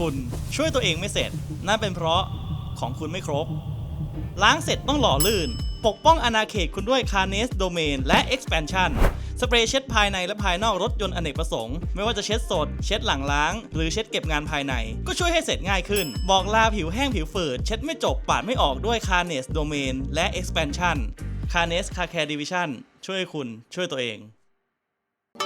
คุณช่วยตัวเองไม่เสร็จ นั่นเป็นเพราะของคุณไม่ครบ ล้างเสร็จต้องหล่อลื่น ปกป้องอาณาเขตคุณด้วย c a r n e s Domain และ Expansion สเปรย์เช็ดภายในและภายนอกรถยนต์อเนกประสงค์ ไม่ว่าจะเช็ดสด เช็ดหลังล้าง หรือเช็ดเก็บงานภายใน ก็ช่วยให้เสร็จง่ายขึ้น บอกลาผิวแห้งผิวฝืด เช็ดไม่จบปาดไม่ออกด้วย c a r n e s Domain และ Expansion c a r n e s Car Care Division ช่วยคุณช่วยตัวเอง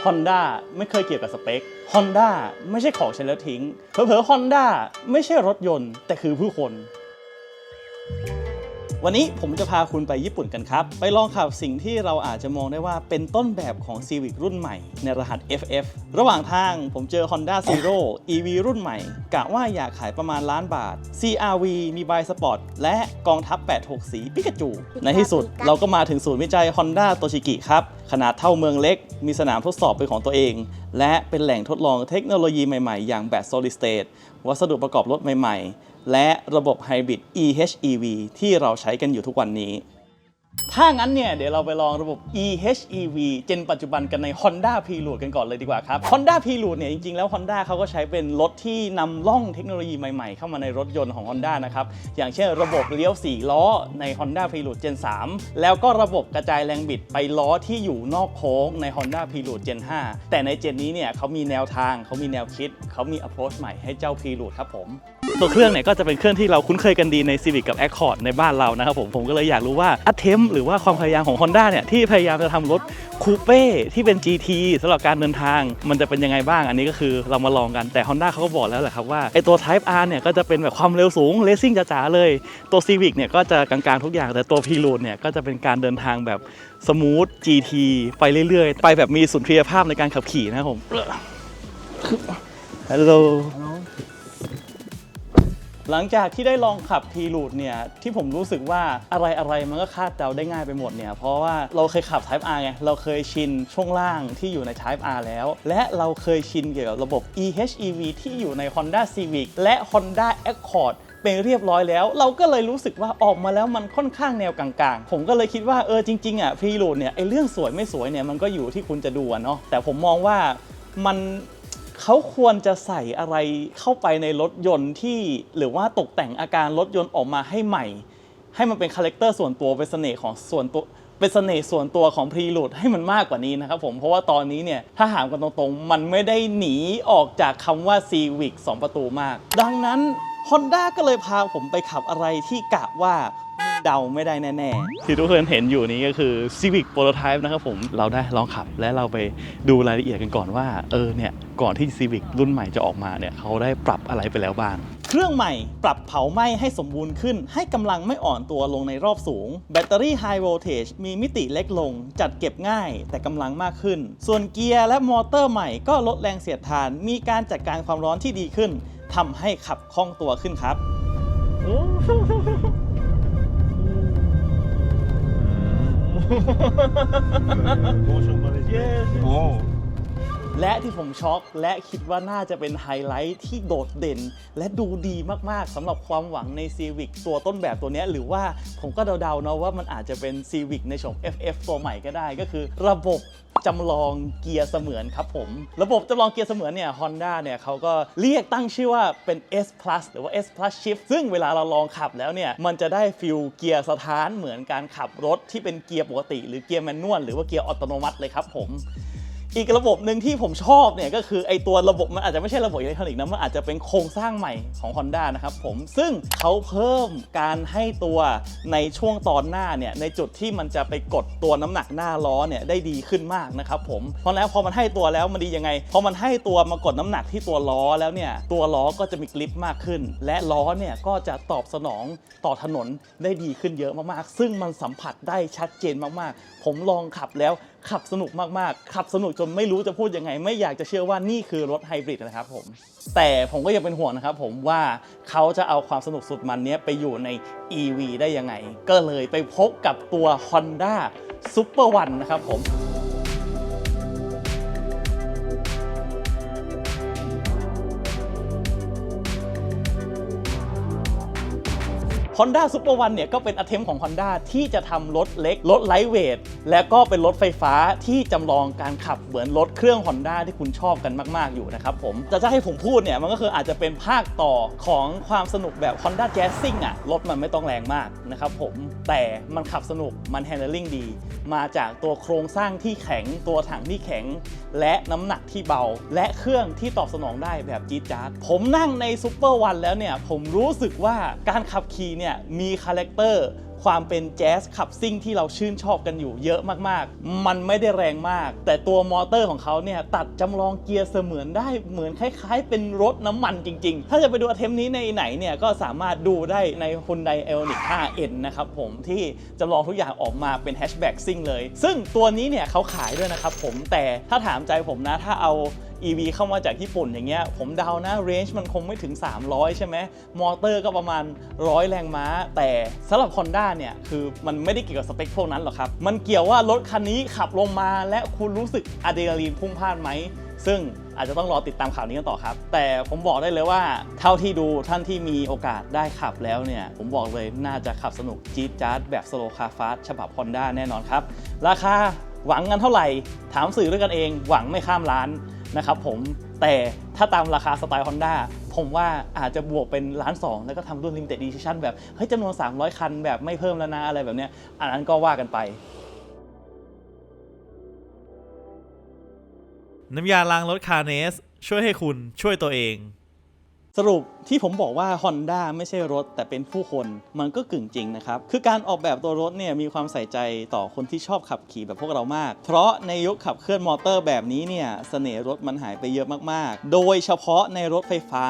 Honda ไม่เคยเกี่ยวกับสเปค Honda ไม่ใช่ของใช้แล้วทิ้ง เผลอๆ Honda ไม่ใช่รถยนต์ แต่คือผู้คน วันนี้ผมจะพาคุณไปญี่ปุ่นกันครับ ไปลองขับสิ่งที่เราอาจจะมองได้ว่าเป็นต้นแบบของ Civic รุ่นใหม่ ในรหัส FF ระหว่างทางผมเจอ Honda Zero EV รุ่นใหม่ กะว่าอยากขายประมาณล้านบาท CRV มีบายสปอร์ตและกองทัพ 86 สีปิกาจู ในที่สุดเราก็มาถึงศูนย์วิจัย Honda โตชิกิครับ ขนาดเท่าเมืองเล็ก มีสนามทดสอบเป็นของตัวเอง และเป็นแหล่งทดลองเทคโนโลยีใหม่ๆ อย่างแบต solid state วัสดุประกอบรถใหม่ๆ และระบบไฮบริด EHEV ที่เราใช้กันอยู่ทุกวันนี้ ถ้างั้นเนี่ยเดี๋ยวเราไปลองระบบ EHEV เจนปัจจุบันกันใน Honda Prelude กันก่อนเลยดีกว่าครับ Honda Prelude เนี่ยจริงๆแล้ว Honda เขาก็ใช้เป็นรถที่นำล่องเทคโนโลยีใหม่ๆ เข้ามาในรถยนต์ของ Honda นะครับ อย่างเช่นระบบเลี้ยว 4 ล้อใน Honda Prelude Gen 3 แล้วก็ระบบกระจายแรงบิดไปล้อที่อยู่นอกโค้งใน Honda Prelude Gen 5 แต่ในเจนนี้เนี่ยเขามีแนวทางเขามีแนวคิดเขามี approach ใหม่ให้เจ้า Prelude ครับผมตัวเครื่องเนี่ยก็จะเป็นเครื่องที่เราคุ้นเคยกันดีใน Civic กับ Accord ในบ้านเรานะครับผมผมก็เลยอยากรู้ว่า attempt หรือว่าความพยายามของ Honda เนี่ยที่พยายามจะทำรถคูเป้ที่เป็น GT สำหรับการเดินทาง มันจะเป็นยังไงบ้าง อันนี้ก็คือเรามาลองกันแต่ Honda เขาก็บอกแล้วแหละครับว่าไอตัว Type R เนี่ยก็จะเป็นแบบความเร็วสูง racing จ๋าๆเลย ตัว Civic เนี่ยก็จะกลางๆทุกอย่าง แต่ตัว Prelude เนี่ยก็จะเป็นการเดินทางแบบสมูท GT ไปเรื่อยๆ ไปแบบมีสุนทรียภาพในการขับขี่นะครับผมฮัลโหล หลังจากที่ได้ลองขับพีรูดเนี่ยที่ผมรู้สึกว่าอะไรอะไรมันก็คาดเดาได้ง่ายไปหมดเนี่ยเพราะว่าเราเคยขับ Type R ไงเราเคยชินช่วงล่างที่อยู่ใน Type R แล้ว และเราเคยชินเกี่ยวกับระบบ EHEV ที่อยู่ใน Honda Civic และ Honda Accord เป็นเรียบร้อยแล้ว เราก็เลยรู้สึกว่าออกมาแล้วมันค่อนข้างแนวกลางๆ ผมก็เลยคิดว่าเออจริงๆอะพรีโหลดเนี่ยไอเรื่องสวยไม่สวยเนี่ยมันก็อยู่ที่คุณจะดูเนาะแต่ผมมองว่ามัน เขาควรจะใส่อะไรเข้าไปในรถยนต์ที่หรือว่าตกแต่งอาการรถยนต์ออกมาให้ใหม่ ให้มันเป็นคาแรคเตอร์ส่วนตัวเป็นเสน่ห์ของส่วนตัวเป็นเสน่ห์ส่วนตัวของพรีลูดให้มันมากกว่านี้นะครับผมเพราะว่าตอนนี้เนี่ยถ้าหามกันตรงๆ มันไม่ได้หนีออกจากคำว่า Civic 2 ประตูมาก ดังนั้น Honda ก็เลยพาผมไปขับอะไรที่กะว่า เดาไม่ได้แน่ๆ ที่ทุกคนเห็นอยู่นี้ก็คือ Civic Prototype นะครับผม เราได้ลองขับและเราไปดูรายละเอียดกันก่อนว่า เออเนี่ย ก่อนที่ Civic รุ่นใหม่จะออกมาเนี่ยเขาได้ปรับอะไรไปแล้วบ้าง เครื่องใหม่ปรับเผาไหม้ให้สมบูรณ์ขึ้น ให้กำลังไม่อ่อนตัวลงในรอบสูง แบตเตอรี่ High Voltage มีมิติเล็กลง จัดเก็บง่าย แต่กำลังมากขึ้น ส่วนเกียร์และมอเตอร์ใหม่ก็ลดแรงเสียดทาน มีการจัดการความร้อนที่ดีขึ้นทำให้ขับคล่องตัวขึ้นครับ motion management. Oh. และที่ผมช็อกและคิดว่าน่าจะเป็นไฮไลท์ที่โดดเด่น และดูดีมาก ๆสำหรับความหวังใน Civic ตัวต้นแบบตัวเนี้ยหรือว่าผมก็เดาๆเนาะว่ามันอาจจะเป็น Civic ในโฉม FF ตัวใหม่ก็ได้ก็คือระบบ จำลองเกียร์เสมือนครับผม ระบบจำลองเกียร์เสมือนเนี่ย Honda เนี่ยเขาก็เรียกตั้งชื่อว่าเป็น S Plus หรือว่า S Plus Shift ซึ่งเวลาเราลองขับแล้วเนี่ย มันจะได้ฟิลเกียร์สถานเหมือนการขับรถที่เป็นเกียร์ปกติ หรือเกียร์แมนนวลหรือว่าเกียร์อัตโนมัติเลยครับผม อีกระบบหนึ่งที่ผมชอบเนี่ยก็คือไอตัวระบบมันอาจจะไม่ใช่ระบบอิเล็กทรอนิกส์นะมันอาจจะเป็นโครงสร้างใหม่ของ Honda นะครับผมซึ่งเขาเพิ่มการให้ตัวในช่วงตอนหน้าเนี่ยในจุดที่มันจะไปกดตัวน้ำหนักหน้าล้อเนี่ยได้ดีขึ้นมากนะครับผมเพราะแล้วพอมันให้ตัวแล้วมันดียังไงพอมันให้ตัวมากดน้ำหนักที่ตัวล้อแล้วเนี่ยตัวล้อก็จะมีกริปมากขึ้น และล้อเนี่ยก็จะตอบสนองต่อถนนได้ดีขึ้นเยอะมากๆ ซึ่งมันสัมผัสได้ชัดเจนมากๆ ผมลองขับแล้ว ขับสนุกมากๆ ขับสนุกจนไม่รู้จะพูดยังไง ไม่อยากจะเชื่อว่านี่คือรถไฮบริดนะครับผม แต่ผมก็ยังเป็นห่วงนะครับผมว่าเขาจะเอาความสนุกสุดมันนี้ไปอยู่ใน EV ได้ยังไง ก็เลยไปพบกับตัว Honda Super One นะครับผม Honda Super One เนี่ยก็เป็นอัเทมของ Honda ที่จะทำรถเล็ก รถไลท์เวท และก็เป็นรถไฟฟ้าที่จำลองการขับเหมือนรถเครื่อง Honda ที่คุณชอบกันมาก ๆ อยู่นะครับผมจะจะให้ผมพูดเนี่ยมันก็คืออาจจะเป็นภาคต่อของความสนุกแบบ Honda Jazzing อะรถมันไม่ต้องแรงมากนะครับผมแต่มันขับสนุกมัน handling ดี มาจากตัวโครงสร้างที่แข็งตัวถังที่แข็ง และน้ำหนักที่เบา และเครื่องที่ตอบสนองได้แบบจี๊ดจ๊าดผมนั่งในซูเปอร์วันแล้วเนี่ยผมรู้สึกว่าการขับขี่เนี่ยมีคาแรคเตอร์ ความเป็นแจ๊สขับซิ่งที่เราชื่นชอบกันอยู่เยอะมากๆ มันไม่ได้แรงมาก แต่ตัวมอเตอร์ของเขาเนี่ยตัดจำลองเกียร์เสมือนได้เหมือนคล้ายๆ เป็นรถน้ำมันจริง ๆ ถ้าจะไปดูเทมนี้ในไหนเนี่ยก็สามารถดูได้ใน Hyundai Ioniq 5N นะครับผมที่จำลองทุกอย่างออกมาเป็นแฮชแบ็กซิ่งเลย ซึ่งตัวนี้เนี่ยเขาขายด้วยนะครับผมแต่ถ้าถามใจผมนะถ้าเอา EV เข้ามาจากญี่ปุ่นอย่างเงี้ยผมเดานะเรนจ์มันคงไม่ถึง 300 ใช่ไหมมอเตอร์ก็ประมาณ 100 แรงม้า แต่สำหรับ Honda เนี่ย คือมันไม่ได้เกี่ยวกับสเปคพวกนั้นหรอกครับ มันเกี่ยวว่ารถคันนี้ขับลงมาและคุณรู้สึกอะดรีนาลีนพุ่งพล่านไหม ซึ่งอาจจะต้องรอติดตามข่าวนี้กันต่อครับ แต่ผมบอกได้เลยว่าเท่าที่ดูท่านที่มีโอกาสได้ขับแล้วเนี่ย ผมบอกเลยน่าจะขับสนุกจี๊ดจ๊าดแบบสโลคาฟาสฉบับ Honda แน่นอนครับ ราคาหวังกันเท่าไหร่ ถามสื่อด้วยกันเอง หวังไม่ข้ามล้าน นะครับผมแต่ถ้าตามราคาสไตล์ Honda ผมว่าอาจจะบวกเป็นล้านสองแล้วก็ทำรุ่น Limited Edition แบบเฮ้ยจำนวน 300 คันแบบไม่เพิ่มแล้วนะอะไรแบบเนี้ยอันนั้นก็ว่ากันไป น้ำยาล้างรถคาเนส ช่วยให้คุณช่วยตัวเอง สรุปที่ผมบอกว่า Honda ไม่ใช่รถ แต่เป็นผู้คนมันก็กึ่งจริงนะครับ คือการออกแบบตัวรถเนี่ยมีความใส่ใจต่อคนที่ชอบขับขี่แบบพวกเรามาก เพราะในยุคขับเคลื่อนมอเตอร์แบบนี้เนี่ยเสน่ห์รถมันหายไปเยอะมากๆ โดยเฉพาะในรถไฟฟ้า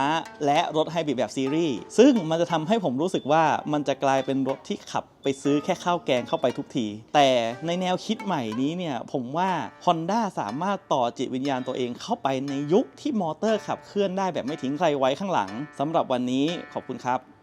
และรถไฮบริดแบบซีรีส์ซึ่งมันจะทำให้ผมรู้สึกว่ามันจะกลายเป็นรถที่ขับไปซื้อแค่ข้าวแกงเข้าไปทุกที แต่ในแนวคิดใหม่นี้เนี่ยผมว่า Honda สามารถต่อจิตวิญญาณตัวเองเข้าไปในยุคที่มอเตอร์ขับเคลื่อนได้แบบไม่ทิ้งใครไว้ข้างหลังหลังสำหรับวันนี้ขอบคุณครับ